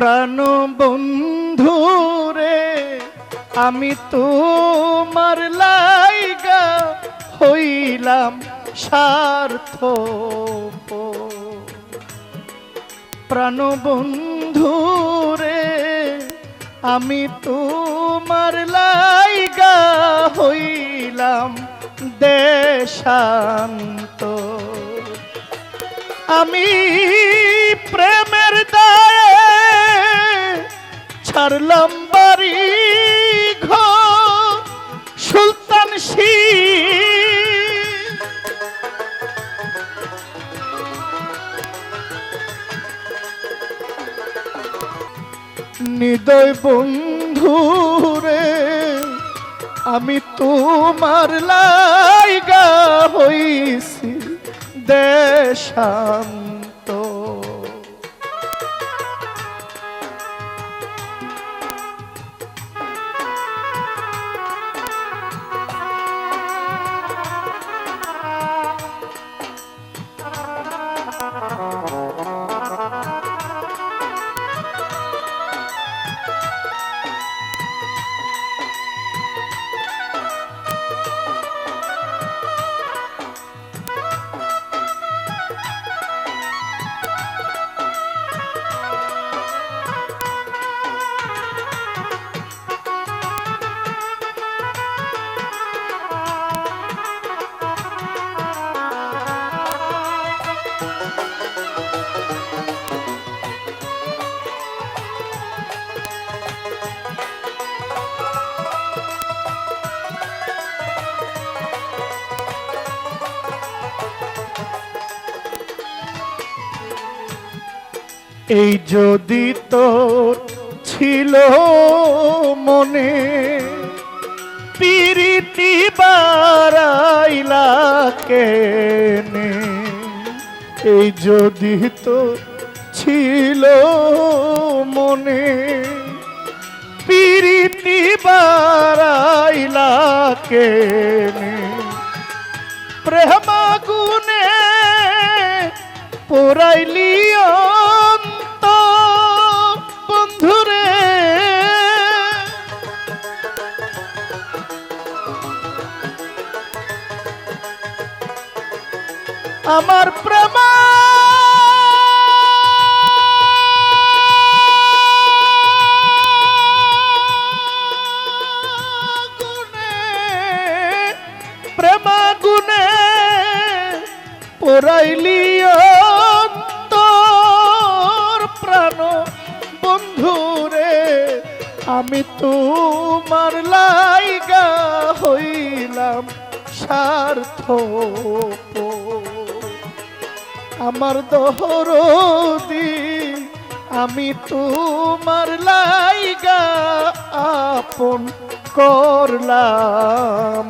প্রাণ বন্ধু রে আমি তোমার লাইগা হইলাম স্বার্থ প্রাণ বন্ধু রে আমি তোমার লাইগা হইলাম দেশান্ত আমি প্রেমের দায়ে ছাড়লাম বাড়ি সুলতান শি নিদয় বন্ধু রে আমি তোমার লাইগা হইছি দেশান্ত এই যদি তোর ছিল মনে, পিরিতি বারাইলা কেনে? এই যদি তোর ছিল মনে, পিরিতি বারাইলা কেনে? প্রেমাগুনে পোড়াইলি আমার প্রেমা প্রেমা গুনে পোড়াইলি তোর প্রাণ। বন্ধুরে আমি তোমার লাইগা হইলাম স্বার্থ আমার দহরদি আমি তোমার লাইগা আপন করলাম।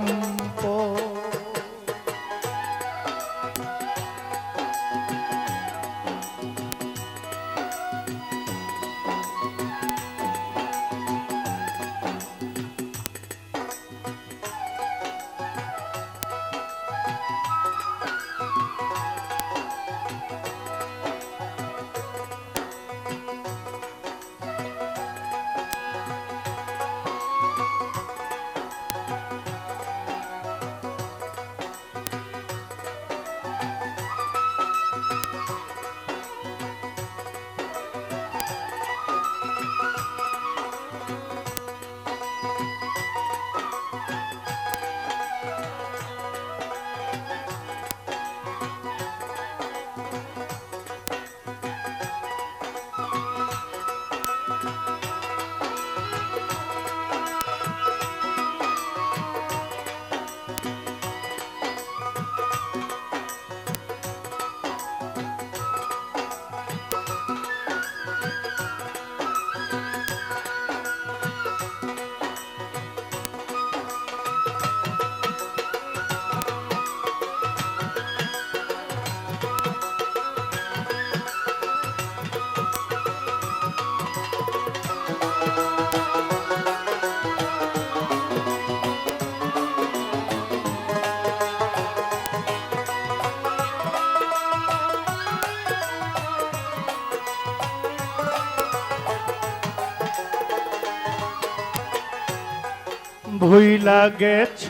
ভুইলা গেছ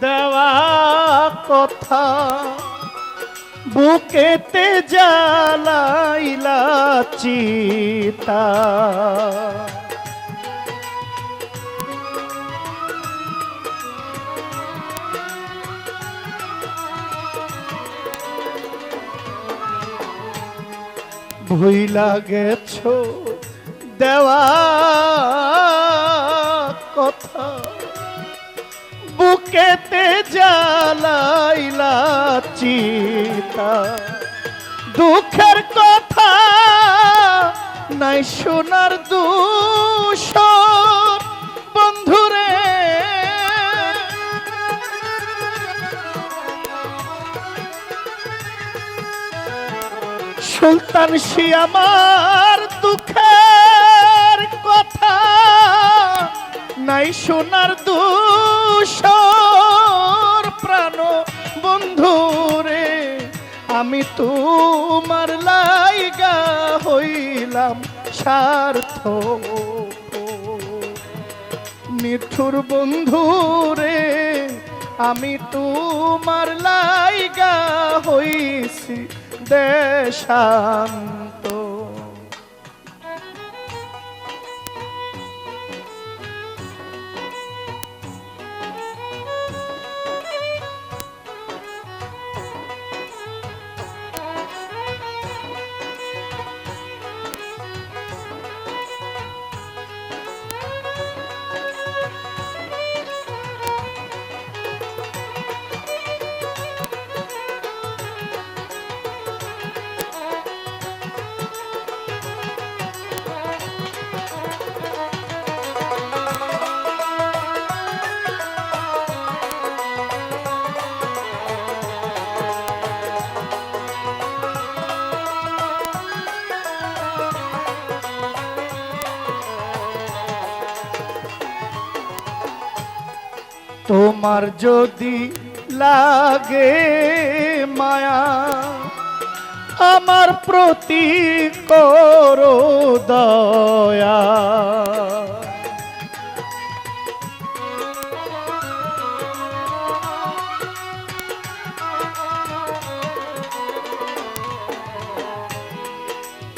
দেওয়া কথা। বুকেতে জ্বালাইলা চিতা। ভুইলা গেছ দেওয়া কথা। বুকেতে জ্বালাইলা চিতা। দুঃখের কথা নাই শোনার দূষণ। বন্ধুরে। সুলতান সি নাই সোনার দুষর প্রাণ, বন্ধু রে, আমি তোমার লাইগা হইলাম স্বার্থ নিঠুর বন্ধুরে আমি তোমার লাইগা হইছি দেশান্ত তোমার যদি লাগে মায়া আমার প্রতি করো দয়া।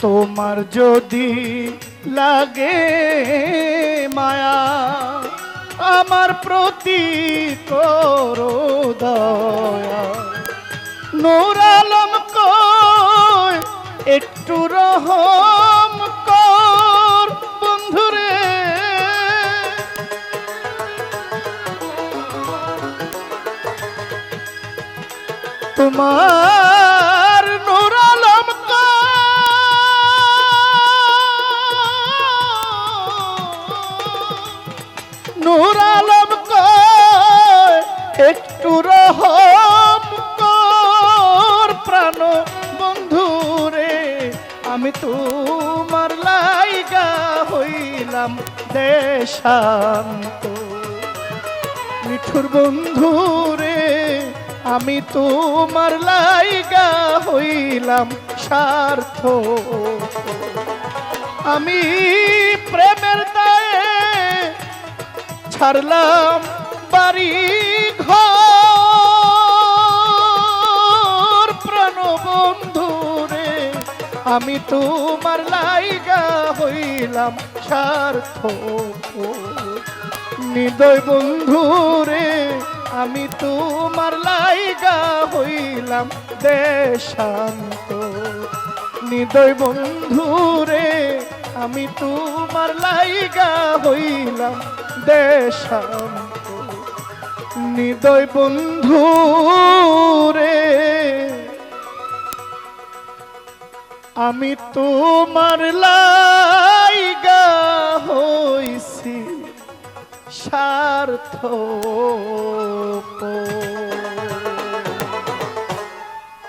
তোমার যদি লাগে মায়া আমার প্রতি করো দয়া। নূর আলম কয় একটু রহম কর বন্ধুরে। তোমার নূর আমি তোমার লাইগা হইলাম দেশান্ত। মিঠুর বন্ধু রে, আমি তোমার লাইগা হইলাম স্বার্থ আমি প্রেমের দায়ে ছাড়লাম বাড়ি ঘর প্রাণ বন্ধুরে আমি তোমার লাইগা হইলাম স্বার্থ নিদয় বন্ধুরে, আমি তোমার লাইগা হইলাম দেশান্ত। নিদয় বন্ধুরে, আমি তোমার লাইগা হইলাম দেশান্ত। নিদয় বন্ধুরে আমি তোমার লাইগা হইছি স্বার্থ